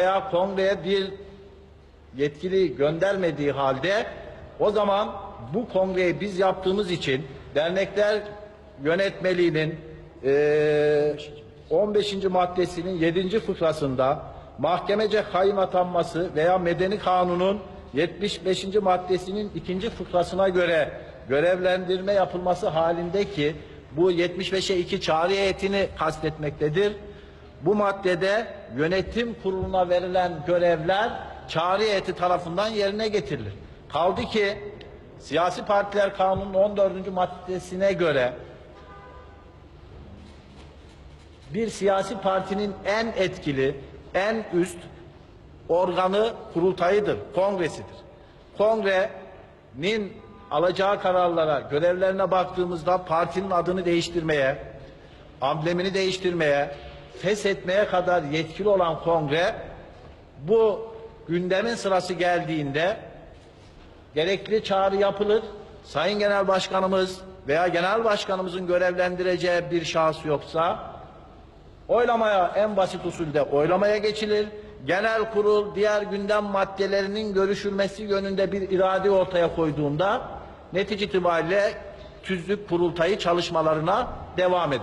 veya kongreye bir yetkili göndermediği halde o zaman bu kongreyi biz yaptığımız için dernekler yönetmeliğinin eee 15. maddesinin 7. fıkrasında mahkemece kayyum atanması veya medeni kanunun 75. maddesinin 2. fıkrasına göre görevlendirme yapılması halindeki bu 75'e 2 çağrı heyetini kastetmektedir. Bu maddede yönetim kuruluna verilen görevler çağrı heyeti tarafından yerine getirilir. Kaldı ki siyasi partiler kanunun 14. maddesine göre bir siyasi partinin en etkili, en üst organı kurultayıdır, kongresidir. Kongrenin alacağı kararlara, görevlerine baktığımızda partinin adını değiştirmeye, amblemini değiştirmeye, feshetmeye kadar yetkili olan kongre bu gündemin sırası geldiğinde gerekli çağrı yapılır. Sayın Genel Başkanımız veya Genel Başkanımızın görevlendireceği bir şahıs yoksa oylamaya en basit usulde oylamaya geçilir. Genel kurul diğer gündem maddelerinin görüşülmesi yönünde bir irade ortaya koyduğunda netice itibariyle tüzlük kurultayı çalışmalarına devam eder.